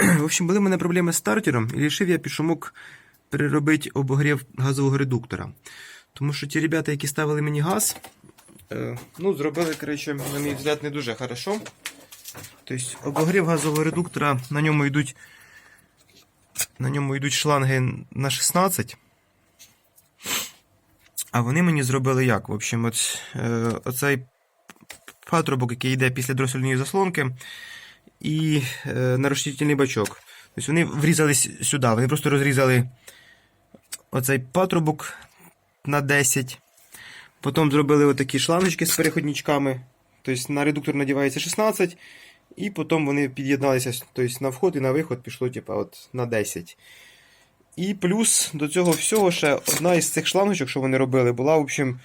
В общем, були в мене проблеми з стартером, і вирішив я пішомок переробити обогрів газового редуктора. Тому що ті ребята, які ставили мені газ, е, ну, зробили, коротше, на мій взгляд, не дуже хорошо. Тобто, обогрів газового редуктора, на ньому йдуть, на ньому йдуть шланги на 16. А вони мені зробили як? В общем, от, е, оцей патрубок, який йде після дросельної заслонки, і е, нарощительний бачок. Тобто вони врізались сюди. Вони просто розрізали оцей патрубок на 10. Потім зробили отакі шлангочки з переходничками. Тобто на редуктор надівається 16, і потім вони під'єдналися тобто на вход і на виход пішло типу, от, на 10. І плюс до цього всього ще одна із цих шлангочок, що вони робили, була, в общем,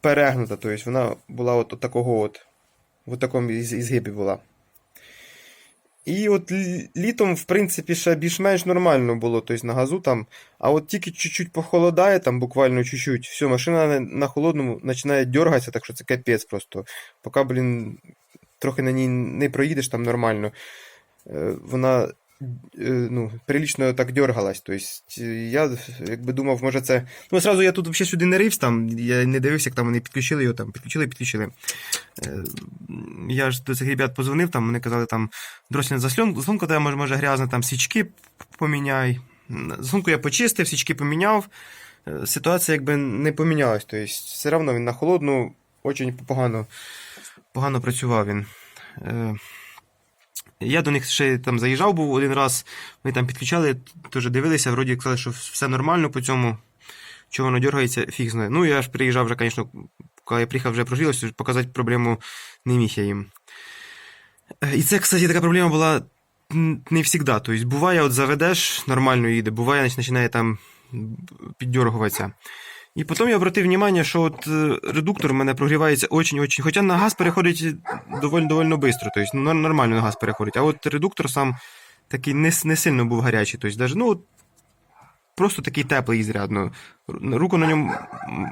перегнута. Тобто вона була от, от такого от, в такому із- ізгибі була. І от літом, в принципі, ще більш-менш нормально було, тобто на газу там. А от тільки чуть-чуть похолодає, там буквально чуть-чуть, все, машина на, холодному починає дергатися, так що це капець просто. Поки, блін, трохи на ній не проїдеш там нормально. е, Вона ну, прилічно так дергалась. Тобто, е, я якби думав, може це. Ну, зразу я тут взагалі сюди не рився, там, я не дивився, як там вони підключили його, там, підключили, підключили. Е, Я ж до цих ребят позвонив, там вони казали, там дросільна заслонка, тебе може, може грязна, там свічки поміняй. Заслонку я почистив, свічки поміняв. Е, Ситуація якби не помінялась. Тобто, все одно він на холодну дуже погано, погано працював він. Я до них ще там заїжджав був один раз, вони там підключали, теж дивилися, вроді казали, що все нормально по цьому. Чого воно дергається, фіг знає. Ну, я ж приїжджав вже, звісно, коли я приїхав, вже прогрілося, показати проблему не міг я їм. І це, кстати, така проблема була не завжди. Тобто, буває, от заведеш, нормально їде, буває, починає там піддергуватися. І потім я обратив увагу, що от е, редуктор в мене прогрівається очень-очень. Хоча на газ переходить доволі доволі швидко, тобто ну, нормально на газ переходить. А от редуктор сам такий не, не сильно був гарячий. Тобто, даже, ну, просто такий теплий зрядно. Руку на ньому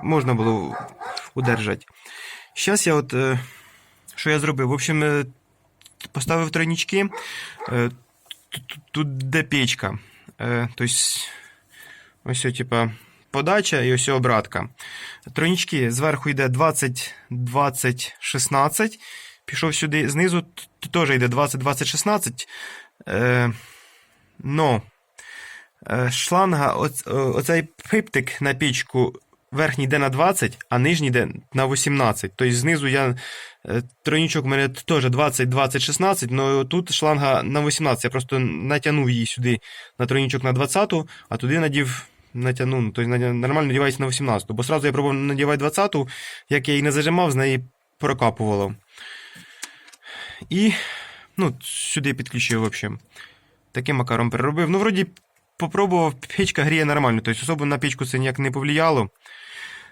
можна було удержати. Зараз я от. е, Що я зробив? В общем, е, поставив тройнички. Тут, тут- де печка. Тобто, ось, типа, подача і ось обратка. Тройнички зверху йде 20, 20, 16. Пішов сюди знизу, теж йде 20, 20, 16. Е, но е, шланга, оц, оцей пиптик на пічку верхній йде на 20, а нижній йде на 18. Тобто знизу я е, тройничок у мене теж 20, 20, 16, але тут шланга на 18. Я просто натягнув її сюди на тройничок на 20, а туди надів натягнув. ну, Тобто нормально надівається на 18. Бо сразу я пробував надівати 20, як я її не зажимав, з неї прокапувало. І ну, сюди підключив, в. Таким макаром переробив. Ну, вроді, попробував, печка гріє нормально. Тобто, особо на печку це ніяк не повлияло.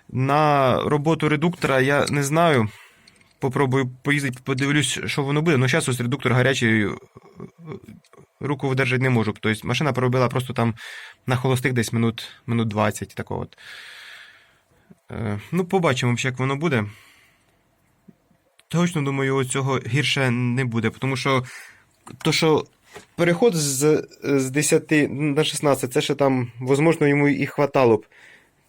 На роботу редуктора я не знаю. Попробую поїздити, подивлюсь, що воно буде. Ну, зараз ось редуктор гарячий, руку видержати не можу. Тобто машина проробила просто там на холостих десь минут, минут 20. Такого от. Е, ну, побачимо, як воно буде. Точно думаю, цього гірше не буде, тому що то, що переход з, з 10 на 16, це ще там, можливо, йому і хватало б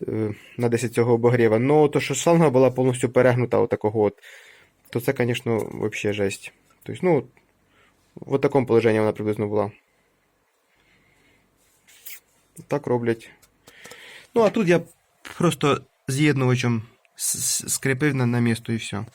е, на 10 цього обогріва. Ну, то, що шланга була повністю перегнута отакого от, то це, звісно, взагалі жесть. Тобто, ну, в такому положенні вона приблизно була. Так роблять. Ну, а тут я просто з'єднувачем скріпив на, на місто і все.